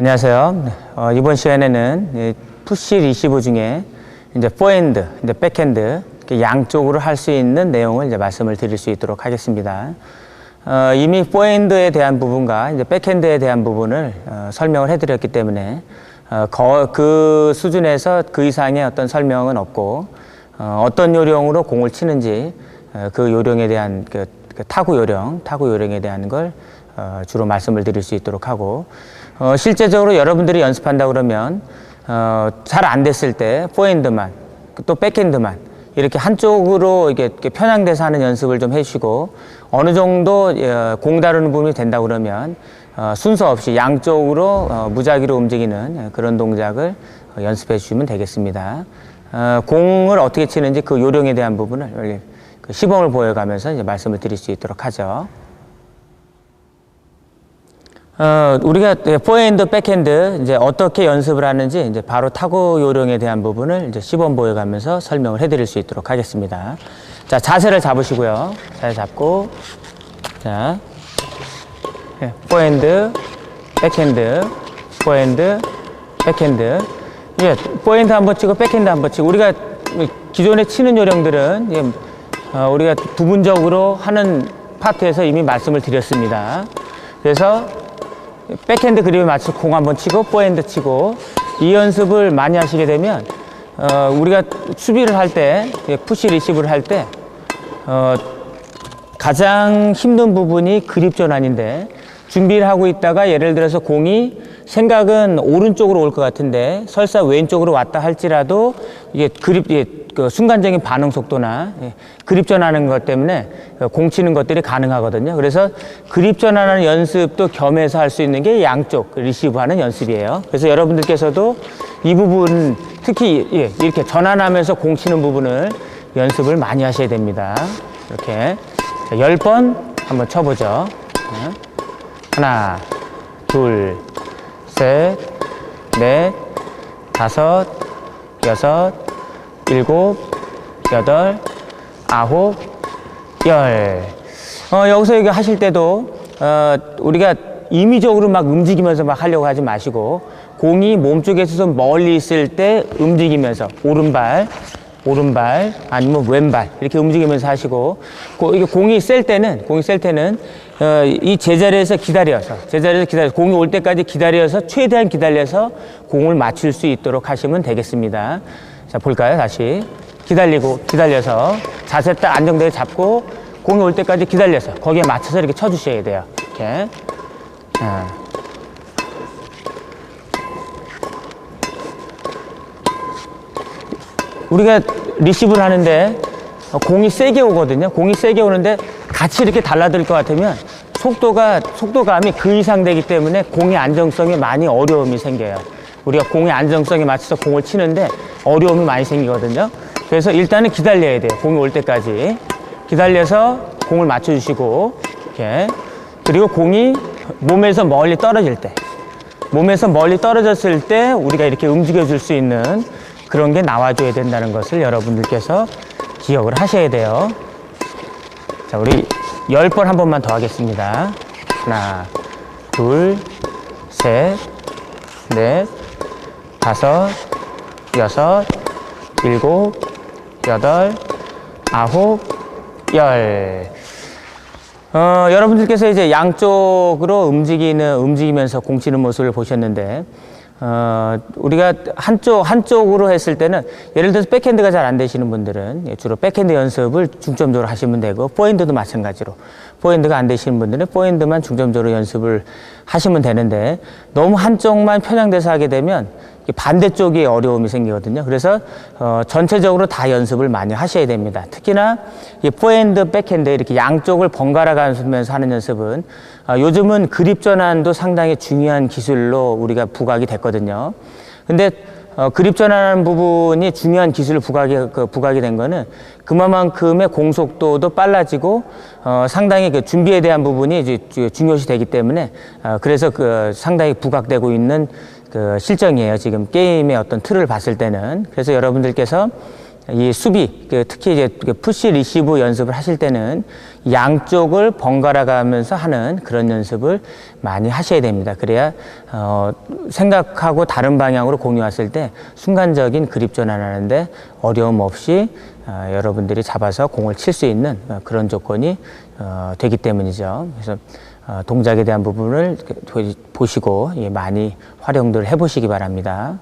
안녕하세요. 어, 이번 시간에는 이 푸시 리시브 중에 이제 포핸드, 이제 백핸드 양쪽으로 할 수 있는 내용을 이제 말씀을 드릴 수 있도록 하겠습니다. 어, 이미 포핸드에 대한 부분과 이제 백핸드에 대한 부분을 어, 설명을 해드렸기 때문에 어, 거, 그 수준에서 그 이상의 어떤 설명은 없고 어, 어떤 요령으로 공을 치는지 어, 그 요령에 대한 그, 그 타구 요령, 타구 요령에 대한 걸 어, 주로 말씀을 드릴 수 있도록 하고 어, 실제적으로 여러분들이 연습한다 그러면 어, 잘 안 됐을 때 포핸드만 또 백핸드만 이렇게 한쪽으로 이렇게 편향돼서 하는 연습을 좀 해주시고 어느 정도 어, 공 다루는 부분이 된다 그러면 어, 순서 없이 양쪽으로 어, 무작위로 움직이는 그런 동작을 어, 연습해 주시면 되겠습니다. 어, 공을 어떻게 치는지 그 요령에 대한 부분을 그 시범을 보여가면서 이제 말씀을 드릴 수 있도록 하죠. 어, 우리가 포핸드, 백핸드 이제 어떻게 연습을 하는지 이제 바로 타구 요령에 대한 부분을 이제 시범 보여가면서 설명을 해드릴 수 있도록 하겠습니다. 자, 자세를 잡으시고요. 자세 잡고, 자, 예, 포핸드, 백핸드, 포핸드, 백핸드. 예, 포핸드 한번 치고 백핸드 한번 치고 우리가 기존에 치는 요령들은 예, 어, 우리가 부분적으로 하는 파트에서 이미 말씀을 드렸습니다. 그래서 백핸드 그립에 맞춰 공 한번 치고 포핸드 치고 이 연습을 많이 하시게 되면 어, 우리가 수비를 할 때 푸시 리시브를 할 때 어, 가장 힘든 부분이 그립 전환인데 준비를 하고 있다가 예를 들어서 공이 생각은 오른쪽으로 올 것 같은데 설사 왼쪽으로 왔다 할지라도 이게 그립 이게 그 순간적인 반응 속도나 예, 그립 전하는 것 때문에 공 치는 것들이 가능하거든요. 그래서 그립 전하는 연습도 겸해서 할 수 있는 게 양쪽 리시브하는 연습이에요. 그래서 여러분들께서도 이 부분 특히 예, 이렇게 전환하면서 공 치는 부분을 연습을 많이 하셔야 됩니다. 이렇게 자, 10번 한번 쳐보죠. 네. 하나, 둘, 셋, 넷, 다섯, 여섯, 일곱, 여덟, 아홉, 열. 어, 여기서 이거 하실 때도, 어, 우리가 임의적으로 막 움직이면서 막 하려고 하지 마시고, 공이 몸쪽에서 좀 멀리 있을 때 움직이면서, 오른발, 오른발 아니면 왼발 이렇게 움직이면서 하시고 고, 이게 공이 셀 때는 공이 셀 때는 어, 이 제자리에서 기다려서 제자리에서 기다려 공이 올 때까지 기다려서 최대한 기다려서 공을 맞출 수 있도록 하시면 되겠습니다. 자 볼까요 다시 기다리고 기다려서 자세 딱 안정되게 잡고 공이 올 때까지 기다려서 거기에 맞춰서 이렇게 쳐주셔야 돼요. 이렇게. 자. 우리가 리시브를 하는데 공이 세게 오거든요. 공이 세게 오는데 같이 이렇게 달라들 것 같으면 속도가 속도감이 그 이상 되기 때문에 공의 안정성에 많이 어려움이 생겨요. 우리가 공의 안정성에 맞춰서 공을 치는데 어려움이 많이 생기거든요. 그래서 일단은 기다려야 돼요. 공이 올 때까지 기다려서 공을 맞춰주시고 이렇게 그리고 공이 몸에서 멀리 떨어질 때 몸에서 멀리 떨어졌을 때 우리가 이렇게 움직여 줄 수 있는 그런 게 나와줘야 된다는 것을 여러분들께서 기억을 하셔야 돼요. 자, 우리 열 번 한 번만 더 하겠습니다. 하나, 둘, 셋, 넷, 다섯, 여섯, 일곱, 여덟, 아홉, 열. 어, 여러분들께서 이제 양쪽으로 움직이는, 움직이면서 공 치는 모습을 보셨는데, 어, 우리가 한쪽, 한쪽으로 했을 때는, 예를 들어서 백핸드가 잘 안 되시는 분들은 예, 주로 백핸드 연습을 중점적으로 하시면 되고, 포핸드도 마찬가지로. 포핸드가 안 되시는 분들은 포핸드만 중점적으로 연습을 하시면 되는데, 너무 한쪽만 편향돼서 하게 되면, 반대쪽에 어려움이 생기거든요. 그래서 어, 전체적으로 다 연습을 많이 하셔야 됩니다. 특히나 이 포핸드, 백핸드 이렇게 양쪽을 번갈아 가면서 하는 연습은 어, 요즘은 그립 전환도 상당히 중요한 기술로 우리가 부각이 됐거든요. 근데 어, 그립 전환하는 부분이 중요한 기술을 부각이, 그 부각이 된 거는 그만큼의 공속도도 빨라지고 어, 상당히 그 준비에 대한 부분이 이제 중요시 되기 때문에 어, 그래서 그 상당히 부각되고 있는 그 실정이에요. 지금 게임의 어떤 틀을 봤을 때는. 그래서 여러분들께서 이 수비, 그 특히 이제 그 푸시 리시브 연습을 하실 때는 양쪽을 번갈아 가면서 하는 그런 연습을 많이 하셔야 됩니다. 그래야 어, 생각하고 다른 방향으로 공이 왔을 때 순간적인 그립 전환하는데 어려움 없이 어, 여러분들이 잡아서 공을 칠 수 있는 어, 그런 조건이 어, 되기 때문이죠. 그래서 어, 동작에 대한 부분을 보시고 예, 많이 활용들 해보시기 바랍니다.